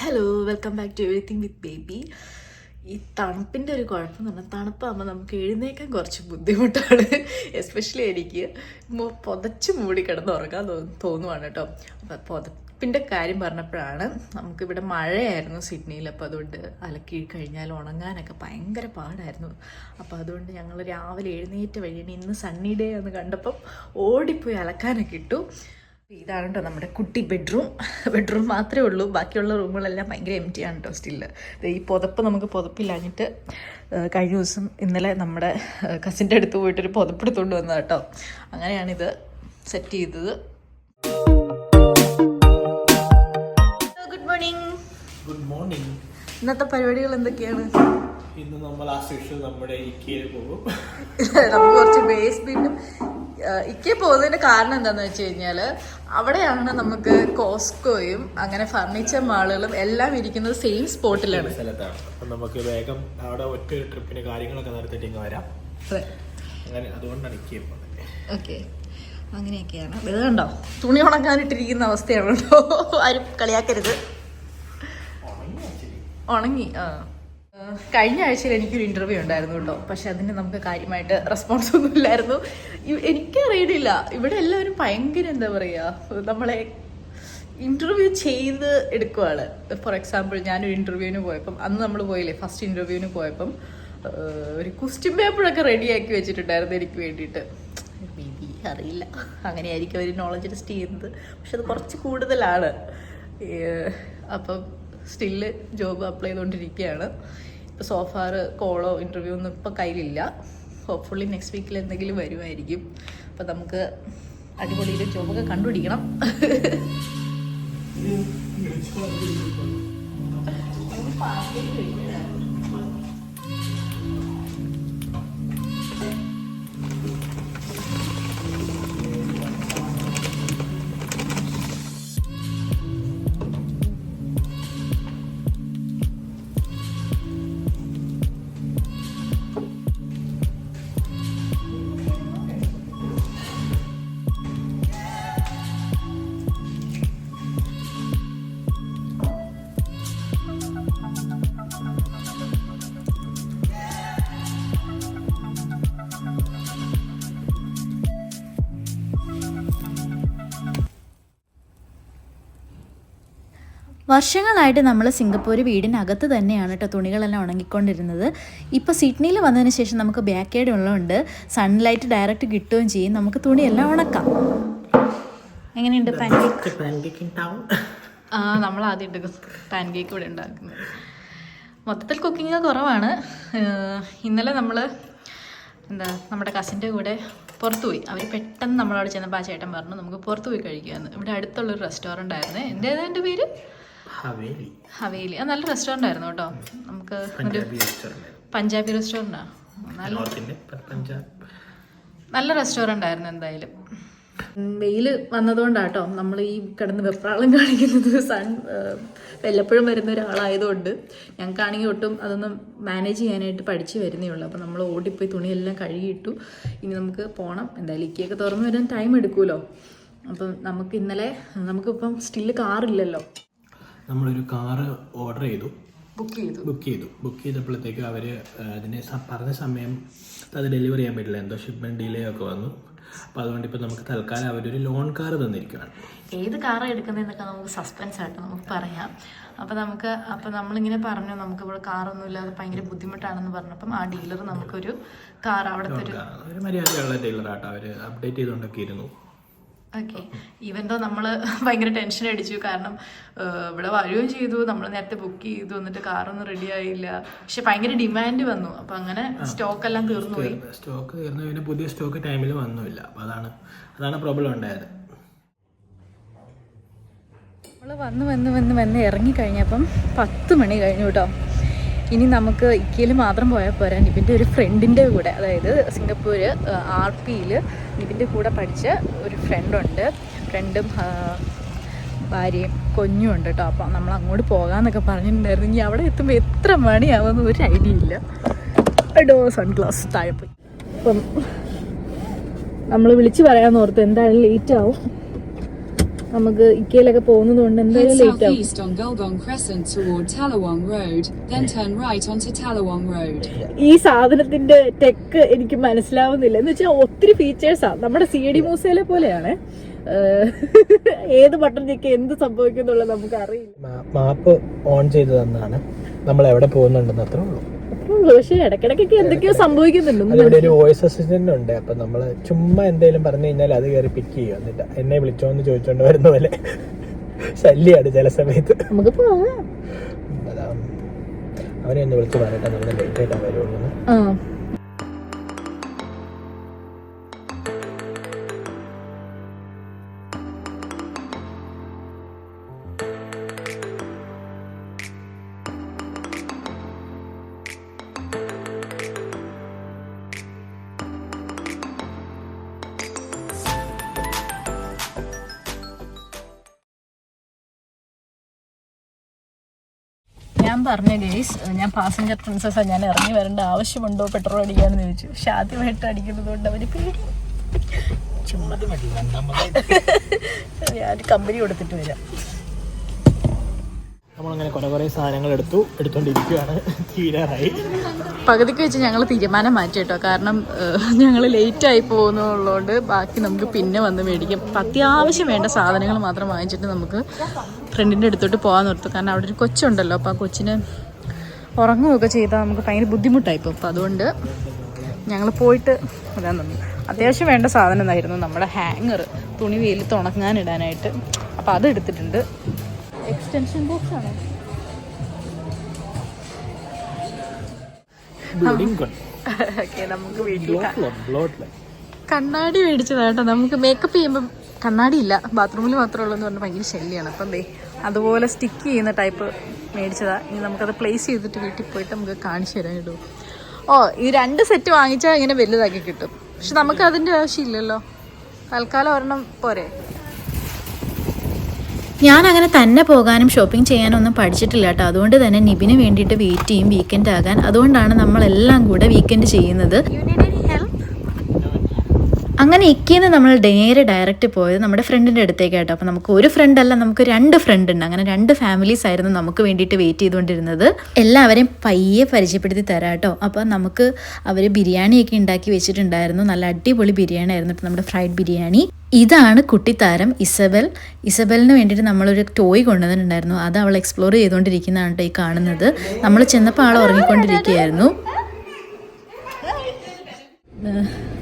Hello welcome back to everything with baby ഈ തണുപ്പിന്റെ ഒരു കുഴപ്പം എന്ന് പറഞ്ഞാൽ തണുപ്പാകുമ്പോൾ നമുക്ക് എഴുന്നേക്കാൻ കുറച്ച് ബുദ്ധിമുട്ടാണ്. എസ്പെഷ്യലി എനിക്ക് പുതച്ച് മൂടി കിടന്ന് ഉറങ്ങാൻ തോന്നുവാണ് കേട്ടോ. അപ്പോൾ പുതപ്പിന്റെ കാര്യം പറഞ്ഞപ്പോഴാണ് നമുക്കിവിടെ മഴയായിരുന്നു സിഡ്നിയിൽ. അപ്പോൾ അതുകൊണ്ട് അലക്കി കഴിഞ്ഞാൽ ഉണങ്ങാനൊക്കെ ഭയങ്കര പാടായിരുന്നു. അപ്പോൾ അതുകൊണ്ട് ഞങ്ങൾ രാവിലെ എഴുന്നേറ്റ വഴിയാണ് ഇന്ന് സണ്ണി ഡേ എന്ന് കണ്ടപ്പം ഓടിപ്പോയി അലക്കാനൊക്കെ ഇട്ടു. ഇതാണ് കേട്ടോ നമ്മുടെ കുട്ടി ബെഡ്റൂം. ബെഡ്റൂം മാത്രമേ ഉള്ളൂ. ബാക്കിയുള്ള റൂമുകളെല്ലാം ഭയങ്കര എം ടി ആണ് കേട്ടോ സ്റ്റില്ല് ഈ പുതപ്പ് നമുക്ക് പുതപ്പില്ലാഞ്ഞിട്ട് കഴിഞ്ഞ ദിവസം ഇന്നലെ നമ്മുടെ കസിന്റെ അടുത്ത് പോയിട്ടൊരു പുതപ്പെടുത്തുകൊണ്ട് വന്നത് കേട്ടോ അങ്ങനെയാണിത് സെറ്റ് ചെയ്തത്. ഗുഡ് മോർണിംഗ് ഗുഡ് മോർണിംഗ് ഇന്നത്തെ പരിപാടികൾ എന്തൊക്കെയാണ്? ഇന്ന് നമ്മൾ ആ നമ്മുടെ ഇക്കയിൽ പോകും. നമുക്ക് കുറച്ച് ബേസ്മെന്റും ഇക്കെ പോകുന്നതിന്റെ കാരണം എന്താന്ന് വെച്ച് കഴിഞ്ഞാൽ അവിടെയാണ് നമുക്ക് കോസ്കോയും അങ്ങനെ ഫർണിച്ചർ മാളുകളും എല്ലാം ഇരിക്കുന്നത് സെയിം സ്പോട്ടിലാണ്. സ്ഥലത്താണ്. അപ്പം നമുക്ക് വേഗം അവിടെ ഒറ്റ ട്രിപ്പിന് കാര്യങ്ങളൊക്കെ നടത്തിയിട്ട് ഇങ്ങ് വരാം. അങ്ങനെ അതുകൊണ്ടാണ് ഇക്കേ ഓക്കെ. അങ്ങനെയൊക്കെയാണ്. ഇത് കണ്ടോ? തുണി ഉണങ്ങാനിട്ടിരിക്കുന്ന അവസ്ഥയാണ് കേട്ടോ ആരും കളിയാക്കരുത്. ഉണങ്ങി ആ, കഴിഞ്ഞ ആഴ്ചയിൽ എനിക്കൊരു ഇന്റർവ്യൂ ഉണ്ടായിരുന്നു കേട്ടോ. പക്ഷെ അതിന് നമുക്ക് കാര്യമായിട്ട് റെസ്പോൺസ് ഒന്നും ഇല്ലായിരുന്നു. എനിക്കറിയില്ല ഇവിടെ എല്ലാവരും ഭയങ്കര എന്താ പറയുക നമ്മളെ ഇന്റർവ്യൂ ചെയ്ത് എടുക്കുവാണ്. ഫോർ എക്സാമ്പിൾ ഞാനൊരു ഇന്റർവ്യൂവിന് പോയപ്പം അന്ന് നമ്മൾ പോയില്ലേ ഫസ്റ്റ് ഇന്റർവ്യൂവിന് പോയപ്പം ഒരു ക്വസ്റ്റ്യൻ പേപ്പറൊക്കെ റെഡിയാക്കി വെച്ചിട്ടുണ്ടായിരുന്നു എനിക്ക് വേണ്ടിയിട്ട്. മേ ബി അറിയില്ല. അങ്ങനെയായിരിക്കും അവർ നോളജ് ടെസ്റ്റ് ചെയ്യുന്നത്. പക്ഷെ അത് കുറച്ച് കൂടുതലാണ്. അപ്പം സ്റ്റില്ല് ജോബ് അപ്ലൈ ചെയ്തുകൊണ്ടിരിക്കുകയാണ്. സോഫാർ കോളോ ഇന്റർവ്യൂ ഒന്നും ഇപ്പോൾ കയ്യിലില്ല. ഹോപ്പ്ഫുള്ളി നെക്സ്റ്റ് വീക്കിൽ എന്തെങ്കിലും വരുമായിരിക്കും അപ്പോൾ നമുക്ക് അടിപൊളിയിൽ ജോബൊക്കെ കണ്ടുപിടിക്കണം. വർഷങ്ങളായിട്ട് നമ്മൾ സിംഗപ്പൂർ വീടിനകത്ത് തന്നെയാണ് കേട്ടോ തുണികളെല്ലാം ഉണങ്ങിക്കൊണ്ടിരുന്നത്. ഇപ്പോൾ സിഡ്നിയിൽ വന്നതിന് ശേഷം നമുക്ക് ബാക്ക് യാർഡ് ഉള്ളതുകൊണ്ട് സൺലൈറ്റ് ഡയറക്റ്റ് കിട്ടുകയും ചെയ്യും. നമുക്ക് തുണിയെല്ലാം ഉണക്കാം. എങ്ങനെയുണ്ട് ആ നമ്മൾ ആദ്യം പാൻ കേക്ക് ഇവിടെ ഉണ്ടാക്കുന്നത്. മൊത്തത്തിൽ കുക്കിംഗ് കുറവാണ്. ഇന്നലെ നമ്മൾ എന്താ നമ്മുടെ കസിന്റെ കൂടെ പുറത്തു പോയി. അവർ പെട്ടെന്ന് നമ്മളവിടെ ചെന്നപ്പോൾ ആ ചേട്ടൻ പറഞ്ഞു നമുക്ക് പുറത്തു പോയി കഴിക്കാമെന്ന് ഇവിടെ അടുത്തുള്ളൊരു റെസ്റ്റോറന്റ് ആയിരുന്നു. എന്റെ എന്റെ പേര്? ഹവേലി. ഹവേലി. അത് നല്ല റെസ്റ്റോറന്റ് ആയിരുന്നു കേട്ടോ. നമുക്ക് പഞ്ചാബി റെസ്റ്റോറന്റ് പഞ്ചാബി റെസ്റ്റോറന്റാ നല്ല പഞ്ചാബ്. നല്ല റെസ്റ്റോറന്റ് ആയിരുന്നു എന്തായാലും. വെയിൽ വന്നതുകൊണ്ടാട്ടോ നമ്മൾ ഈ കിടന്ന് വെപ്രാളം കാണിക്കുന്നത്. സൺ വല്ലപ്പോഴും വരുന്ന ഒരാളായതുകൊണ്ട് ഞങ്ങൾക്കാണെങ്കിൽ ഒട്ടും അതൊന്നും മാനേജ് ചെയ്യാനായിട്ട് പഠിച്ചു വരുന്നേ ഉള്ളൂ. അപ്പോൾ നമ്മൾ ഓടിപ്പോയി തുണിയെല്ലാം കഴുകിയിട്ടു ഇനി നമുക്ക് പോകണം എന്തായാലും ഇക്കയൊക്കെ തുറന്നു വരാൻ ടൈം എടുക്കുമല്ലോ അപ്പം നമുക്ക് ഇന്നലെ നമുക്കിപ്പം സ്റ്റിൽ കാറില്ലല്ലോ നമ്മളൊരു കാറ് ഓർഡർ ചെയ്തു. ബുക്ക് ചെയ്തു. ബുക്ക് ചെയ്തു. ബുക്ക് ചെയ്തപ്പോഴത്തേക്ക് അവർ അതിനെ പറഞ്ഞ സമയം അത് ഡെലിവറി ചെയ്യാൻ പറ്റില്ല. എന്തോ ഷിപ്മെന്റ് ഡിലേ ഒക്കെ വന്നു. അപ്പോൾ അതുകൊണ്ട് ഇപ്പോൾ നമുക്ക് തൽക്കാലം അവരൊരു ലോൺ കാർ തന്നിരിക്കുകയാണ് ഏത് കാറാണ് എടുക്കുന്നതെന്നൊക്കെ നമുക്ക് സസ്പെൻസ് ആയിട്ട് നമുക്ക് പറയാം. അപ്പോൾ നമുക്ക് അപ്പോൾ നമ്മളിങ്ങനെ പറഞ്ഞു നമുക്ക് ഇവിടെ കാറൊന്നും ഇല്ലാതെ ഭയങ്കര ബുദ്ധിമുട്ടാണെന്ന് പറഞ്ഞപ്പം ആ ഡീലർ നമുക്കൊരു കാർ അവിടുത്തെ ഒരു ഒരു മര്യാദയുള്ള ഡീലറാട്ടോ അവർ അപ്ഡേറ്റ് ചെയ്തുകൊണ്ടൊക്കെ ഇരുന്നു. ഓക്കെ ഈവൻ ദോ നമ്മൾ ഭയങ്കര ടെൻഷൻ അടിച്ചു കാരണം ഇവിടെ വരികയും ചെയ്തു നമ്മൾ നേരത്തെ ബുക്ക് ചെയ്തു എന്നിട്ട് കാറൊന്നും റെഡി ആയില്ല. പക്ഷെ ഭയങ്കര ഡിമാൻഡ് വന്നു. അപ്പൊ അങ്ങനെ സ്റ്റോക്ക് എല്ലാം തീർന്നു പോയി. സ്റ്റോക്ക് തീർന്നു. പിന്നെ പുതിയ സ്റ്റോക്ക് ടൈമിൽ വന്നില്ല അപ്പൊ അതാണ് അതാണ് പ്രോബ്ലം ഉണ്ടായത്. നമ്മൾ വന്ന് വന്ന് വന്ന് വന്ന് ഇറങ്ങിക്കഴിഞ്ഞപ്പം പത്ത് മണി കഴിഞ്ഞു കേട്ടോ ഇനി നമുക്ക് ഇക്കയിൽ മാത്രം പോയാൽ പോരാ. നിബിന്റെ ഒരു ഫ്രണ്ടിന്റെ കൂടെ അതായത് സിംഗപ്പൂർ ആർ പിയിൽ നിബിന്റെ കൂടെ പഠിച്ച ഒരു ഫ്രണ്ടുണ്ട് ഫ്രണ്ടും ഭാര്യയും കൊഞ്ഞും ഉണ്ട് കേട്ടോ. അപ്പോൾ നമ്മൾ അങ്ങോട്ട് പോകാമെന്നൊക്കെ പറഞ്ഞിട്ടുണ്ടായിരുന്നു. ഇനി അവിടെ എത്തുമ്പോൾ എത്ര മണിയാവുമെന്ന് ഒരു ഐഡിയ ഇല്ല. എടോ സൺഗ്ലാസ് താഴെ പോയി. അപ്പം നമ്മൾ വിളിച്ച് പറയാമെന്ന് ഓർത്ത് എന്തായാലും ലേറ്റ് ആവും. നമുക്ക് ഇക്കയിലൊക്കെ പോകുന്നത് കൊണ്ട് എന്തായാലും ലേറ്റ് ആവും. southeast on Gulgong Crescent toward Talawong Road, then turn right onto Talawong Road. ഈ സാധനത്തിന്റെ ടെക്ക് എനിക്ക് മനസ്സിലാവുന്നില്ല. എന്ന് വെച്ചാൽ ഒത്തിരി ഫീച്ചേഴ്സാ നമ്മുടെ സി ഡി മൂസയിലെ പോലെയാണ്. ഏത് ബട്ടൺ ഞെക്ക് എന്ത് സംഭവിക്കുന്നുള്ളത് നമുക്ക് അറിയില്ല മാപ്പ് ഓൺ ചെയ്തു തന്നാണ്. നമ്മൾ എവിടെ പോകുന്നുണ്ടെന്ന് അത്രേ ഉള്ളൂ. പക്ഷെ ഇടയ്ക്കിടയ്ക്കൊക്കെ എന്തൊക്കെയോ സംഭവിക്കുന്നുണ്ട്. ഒരു വോയിസ് അസിസ്റ്റന്റ് ഉണ്ട്. അപ്പൊ നമ്മൾ ചുമ്മാ എന്തെങ്കിലും പറഞ്ഞു കഴിഞ്ഞാൽ അത് കയറി പിക്ക് ചെയ്യും. എന്നിട്ട് എന്നെ വിളിച്ചോന്ന് ചോദിച്ചോണ്ട് വരുന്ന പോലെ. ശല്യാണ് ചില സമയത്ത്. നമുക്ക് പോവാം അവനെ ഒന്ന് വിളിച്ചു പറയട്ടെ നമ്മൾ ലേറ്റ് ആയിട്ടാ വരുള്ളൂ. ഞാൻ പറഞ്ഞു ഗേസ് ഞാൻ പാസഞ്ചർ പ്രിൻസസ് ഞാൻ ഇറങ്ങി വരേണ്ട ആവശ്യമുണ്ടോ? പെട്രോൾ അടിക്കാന്ന് ചോദിച്ചു. പക്ഷെ ആദ്യമായിട്ട് അടിക്കുന്നത് കൊണ്ട് അവർ പേടി. കമ്പനി കൊടുത്തിട്ട് വരാം. നമ്മളങ്ങനെ കുറെ കുറെ സാധനങ്ങൾ എടുത്തു എടുത്തോണ്ടിരിക്കുകയാണ് തീരാറായി. പകുതിക്ക് വെച്ച് ഞങ്ങൾ തീരുമാനം മാറ്റി കേട്ടോ. കാരണം ഞങ്ങൾ ലേറ്റ് ആയി പോകുന്നുള്ളതുകൊണ്ട് ബാക്കി നമുക്ക് പിന്നെ വന്ന് മേടിക്കും. അത്യാവശ്യം വേണ്ട സാധനങ്ങൾ മാത്രം വാങ്ങിച്ചിട്ട് നമുക്ക് ഫ്രണ്ടിന്റെ അടുത്തോട്ട് പോകാൻ നിർത്തും. കാരണം അവിടെ ഒരു കൊച്ചുണ്ടല്ലോ. അപ്പോൾ ആ കൊച്ചിന് ഉറങ്ങുകയൊക്കെ ചെയ്താൽ നമുക്ക് ഭയങ്കര ബുദ്ധിമുട്ടായിപ്പോൾ അപ്പോൾ അതുകൊണ്ട് ഞങ്ങൾ പോയിട്ട് വരാൻ നമ്മൾ അത്യാവശ്യം വേണ്ട സാധനം എന്നായിരുന്നു നമ്മുടെ ഹാങ്ങർ തുണി വെയിലത്ത് ഉണങ്ങാനിടാനായിട്ട്. അപ്പോൾ അത് എടുത്തിട്ടുണ്ട്. എക്സ്റ്റൻഷൻ ബോക്സ് ആണ്? നമുക്ക് വീട്ടിൽ കണ്ണാടി മേടിച്ചതാട്ടോ നമുക്ക് മേക്കപ്പ് ചെയ്യുമ്പോൾ കണ്ണാടി ഇല്ല. ബാത്റൂമിൽ മാത്രമേ ഉള്ളൂ എന്ന് പറഞ്ഞാൽ ഭയങ്കര ശല്യമാണ് അപ്പം ദേ അതുപോലെ സ്റ്റിക്ക് ചെയ്യുന്ന ടൈപ്പ് മേടിച്ചതാ. ഇനി നമുക്കത് പ്ലേസ് ചെയ്തിട്ട് വീട്ടിൽ പോയിട്ട് നമുക്ക് കാണിച്ചു തരാൻ കിട്ടും. ഓ ഈ രണ്ട് സെറ്റ് വാങ്ങിച്ചാൽ ഇങ്ങനെ വലുതാക്കി കിട്ടും. പക്ഷെ നമുക്ക് അതിന്റെ ആവശ്യമില്ലല്ലോ. തൽക്കാലം ഒരെണ്ണം പോരെ. ഞാൻ അങ്ങനെ തന്നെ പോകാനും ഷോപ്പിംഗ് ചെയ്യാനും ഒന്നും പഠിച്ചിട്ടില്ല കേട്ടോ. അതുകൊണ്ട് തന്നെ നിബിന് വേണ്ടിയിട്ട് വെയിറ്റ് ചെയ്യും വീക്കെൻഡ് ആകാൻ. അതുകൊണ്ടാണ് നമ്മളെല്ലാം കൂടെ വീക്കെൻഡ് ചെയ്യുന്നത്. അങ്ങനെ ഇക്കിന്ന് നമ്മൾ നേരെ ഡയറക്റ്റ് പോയത് നമ്മുടെ ഫ്രണ്ടിന്റെ അടുത്തേക്ക് കേട്ടോ. അപ്പോൾ നമുക്ക് ഒരു ഫ്രണ്ട് അല്ല നമുക്ക് രണ്ട് ഫ്രണ്ട് ഉണ്ട്. അങ്ങനെ രണ്ട് ഫാമിലീസ് ആയിരുന്നു നമുക്ക് വേണ്ടിയിട്ട് വെയിറ്റ് ചെയ്തുകൊണ്ടിരുന്നത്. എല്ലാവരെയും പയ്യെ പരിചയപ്പെടുത്തി തരാം കേട്ടോ. അപ്പോൾ നമുക്ക് അവർ ബിരിയാണിയൊക്കെ ഉണ്ടാക്കി വെച്ചിട്ടുണ്ടായിരുന്നു. നല്ല അടിപൊളി ബിരിയാണി ആയിരുന്നു നമ്മുടെ ഫ്രൈഡ് ബിരിയാണി. ഇതാണ് കുട്ടിത്താരം ഇസബൽ. ഇസബലിന് വേണ്ടിയിട്ട് നമ്മളൊരു ടോയ് കൊണ്ടുവന്നിട്ടുണ്ടായിരുന്നു. അത് അവൾ എക്സ്പ്ലോർ ചെയ്തുകൊണ്ടിരിക്കുന്നതാണ് കേട്ടോ ഈ കാണുന്നത്. നമ്മൾ ചെന്നപ്പോൾ ആൾ ഉറങ്ങിക്കൊണ്ടിരിക്കുകയായിരുന്നു.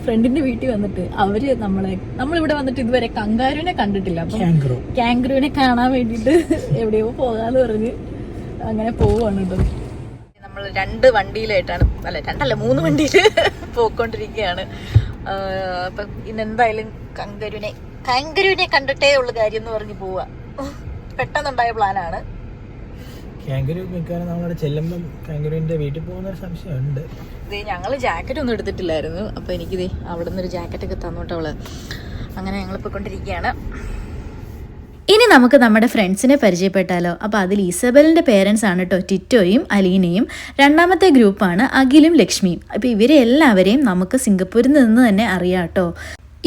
ഫ്രണ്ടിന്റെ വീട്ടിൽ വന്നിട്ട് അവർ നമ്മളെ നമ്മളിവിടെ വന്നിട്ട് ഇതുവരെ കങ്കാരുവിനെ കണ്ടിട്ടില്ല. അപ്പം കാങ്ക്രോ കാണാൻ വേണ്ടിട്ട് എവിടെയോ പോകാന്ന് പറഞ്ഞ് അങ്ങനെ പോവാണ് കേട്ടോ. നമ്മൾ രണ്ട് വണ്ടിയിലായിട്ടാണ് അല്ല രണ്ടല്ല മൂന്ന് വണ്ടിയിൽ പോയിക്കൊണ്ടിരിക്കുകയാണ്. അപ്പം ഇന്നെന്തായാലും കങ്കരുവിനെ കങ്കരുവിനെ കണ്ടിട്ടേ ഉള്ള കാര്യം എന്ന് പറഞ്ഞു പോവാ. പെട്ടെന്നുണ്ടായ പ്ലാനാണ്. കാങ്കരു മിക്കവാറും നമ്മളവിടെ ചെല്ലുമ്പം കാങ്കരുവിന്റെ വീട്ടിൽ പോകുന്ന ഒരു സംശയമുണ്ട്. ഇതേ ഞങ്ങൾ ജാക്കറ്റ് ഒന്നും എടുത്തിട്ടില്ലായിരുന്നു. അപ്പോൾ എനിക്കിതേ അവിടെ നിന്നൊരു ജാക്കറ്റൊക്കെ തന്നോട്ട് അവൾ. അങ്ങനെ ഞങ്ങൾ പോയിക്കൊണ്ടിരിക്കുകയാണ്. നമുക്ക് നമ്മുടെ ഫ്രണ്ട്സിനെ പരിചയപ്പെട്ടാലോ? അപ്പോൾ അതിൽ ഈസബലിന്റെ പേരൻസ് ആണ് കേട്ടോ ടിറ്റോയും അലീനയും. രണ്ടാമത്തെ ഗ്രൂപ്പാണ് അഖിലും ലക്ഷ്മിയും. അപ്പോൾ ഇവരെല്ലാവരെയും നമുക്ക് സിംഗപ്പൂരിൽ നിന്ന് തന്നെ അറിയാം കേട്ടോ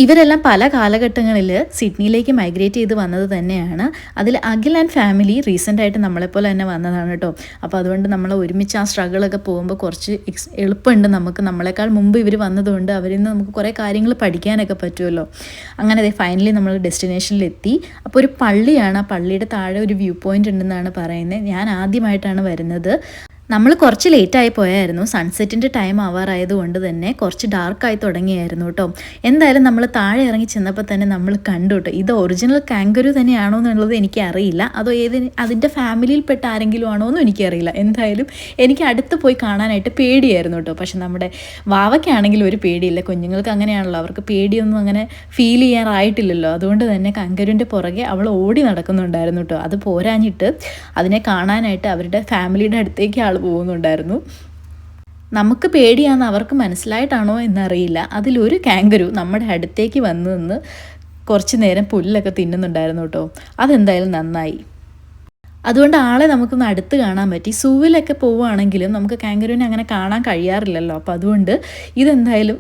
ഇവരെല്ലാം പല കാലഘട്ടങ്ങളിൽ സിഡ്നിയിലേക്ക് മൈഗ്രേറ്റ് ചെയ്ത് വന്നത് തന്നെയാണ്. അതിൽ അഖിൽ ആൻഡ് ഫാമിലി റീസെന്റ് ആയിട്ട് നമ്മളെപ്പോലെ തന്നെ വന്നതാണ് കേട്ടോ. അപ്പോൾ അതുകൊണ്ട് നമ്മൾ ഒരുമിച്ച് ആ സ്ട്രഗിളൊക്കെ പോകുമ്പോൾ കുറച്ച് എക്സ് എളുപ്പമുണ്ട് നമുക്ക് നമ്മളെക്കാൾ മുമ്പ് ഇവർ വന്നതുകൊണ്ട് അവരിൽ നിന്ന് നമുക്ക് കുറേ കാര്യങ്ങൾ പഠിക്കാനൊക്കെ പറ്റുമല്ലോ. അങ്ങനെ അതെ ഫൈനലി നമ്മൾ ഡെസ്റ്റിനേഷനിലെത്തി അപ്പോൾ ഒരു പള്ളിയാണ് ആ പള്ളിയുടെ താഴെ ഒരു വ്യൂ പോയിന്റ് ഉണ്ടെന്നാണ് പറയുന്നത്. ഞാൻ ആദ്യമായിട്ടാണ് വരുന്നത്. നമ്മൾ കുറച്ച് ലേറ്റായി പോയായിരുന്നു. സൺസെറ്റിന്റെ ടൈം ആവാറായതുകൊണ്ട് തന്നെ കുറച്ച് ഡാർക്കായി തുടങ്ങിയായിരുന്നു കേട്ടോ എന്തായാലും നമ്മൾ താഴെ ഇറങ്ങി ചെന്നപ്പോൾ തന്നെ നമ്മൾ കണ്ടു കേട്ടോ ഇത് ഒറിജിനൽ കാങ്കരു തന്നെയാണോ എന്നുള്ളത് എനിക്കറിയില്ല അതോ ഏത് അതിന്റെ ഫാമിലിയിൽപ്പെട്ട ആരെങ്കിലും ആണോ എന്നും എനിക്കറിയില്ല എന്തായാലും എനിക്ക് അടുത്ത് പോയി കാണാനായിട്ട് പേടിയായിരുന്നു കേട്ടോ പക്ഷെ നമ്മുടെ വാവയ്ക്കാണെങ്കിൽ ഒരു പേടിയില്ല. കുഞ്ഞുങ്ങൾക്ക് അങ്ങനെയാണല്ലോ. അവർക്ക് പേടിയൊന്നും അങ്ങനെ ഫീൽ ചെയ്യാറായിട്ടില്ലല്ലോ. അതുകൊണ്ട് തന്നെ കങ്കരുവിന്റെ പുറകെ അവൾ ഓടി നടക്കുന്നുണ്ടായിരുന്നു കേട്ടോ അത് പോരാഞ്ഞിട്ട് അതിനെ കാണാനായിട്ട് അവരുടെ ഫാമിലിയുടെ അടുത്തേക്ക് ആൾ പോകുന്നുണ്ടായിരുന്നു. നമുക്ക് പേടിയാന്ന് അവർക്ക് മനസ്സിലായിട്ടാണോ എന്നറിയില്ല. അതിലൊരു കാങ്കരു നമ്മുടെ അടുത്തേക്ക് വന്നു നിന്ന് കുറച്ച് നേരം പുല്ലൊക്കെ തിന്നുന്നുണ്ടായിരുന്നു കേട്ടോ. അതെന്തായാലും നന്നായി. അതുകൊണ്ട് ആളെ നമുക്കൊന്ന് അടുത്ത് കാണാൻ പറ്റി. സൂവിലൊക്കെ പോവുകയാണെങ്കിലും നമുക്ക് കാങ്കരുവിനെ അങ്ങനെ കാണാൻ കഴിയാറില്ലല്ലോ. അപ്പോൾ അതുകൊണ്ട് ഇതെന്തായാലും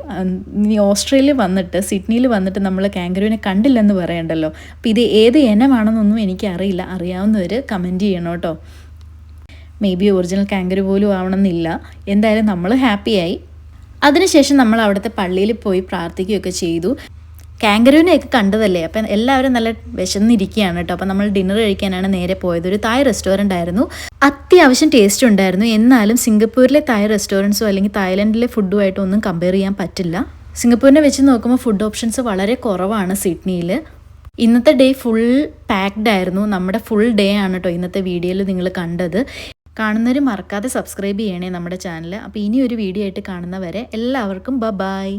ഓസ്ട്രേലിയ വന്നിട്ട് സിഡ്നിയിൽ വന്നിട്ട് നമ്മൾ കാങ്കരുവിനെ കണ്ടില്ലെന്ന് പറയണ്ടല്ലോ. അപ്പോൾ ഇത് ഏത് ഇനമാണെന്നൊന്നും എനിക്കറിയില്ല. അറിയാവുന്നവർ കമന്റ് ചെയ്യണം കേട്ടോ. മേ ബി ഒറിജിനൽ കാങ്കരു പോലും ആവണമെന്നില്ല. എന്തായാലും നമ്മൾ ഹാപ്പിയായി. അതിനുശേഷം നമ്മൾ അവിടുത്തെ പള്ളിയിൽ പോയി പ്രാർത്ഥിക്കുകയൊക്കെ ചെയ്തു. കാങ്കരുവിനെയൊക്കെ കണ്ടതല്ലേ? അപ്പം എല്ലാവരും നല്ല വിശന്നിരിക്കുകയാണ് കേട്ടോ. അപ്പം നമ്മൾ ഡിന്നർ കഴിക്കാനാണ് നേരെ പോയത്. ഒരു തായ് റെസ്റ്റോറന്റ് ആയിരുന്നു. അത്യാവശ്യം ടേസ്റ്റ് ഉണ്ടായിരുന്നു. എന്നാലും സിംഗപ്പൂരിലെ തായ് റെസ്റ്റോറന്റ്സോ അല്ലെങ്കിൽ തായ്ലൻഡിലെ ഫുഡുമായിട്ടോ ഒന്നും കമ്പയർ ചെയ്യാൻ പറ്റില്ല. സിംഗപ്പൂരിനെ വെച്ച് നോക്കുമ്പോൾ ഫുഡ് ഓപ്ഷൻസ് വളരെ കുറവാണ് സിഡ്നിയിൽ. ഇന്നത്തെ ഡേ ഫുൾ പാക്ഡ് ആയിരുന്നു. നമ്മുടെ ഫുൾ ഡേ ആണ് കേട്ടോ ഇന്നത്തെ വീഡിയോയിൽ നിങ്ങൾ കണ്ടത്. കാണുന്നവർ മറക്കാതെ സബ്സ്ക്രൈബ് ചെയ്യണേ നമ്മുടെ ചാനൽ അപ്പോൾ ഇനി ഒരു വീഡിയോ ആയിട്ട് കാണുന്നവരെ എല്ലാവർക്കും ബ ബായ്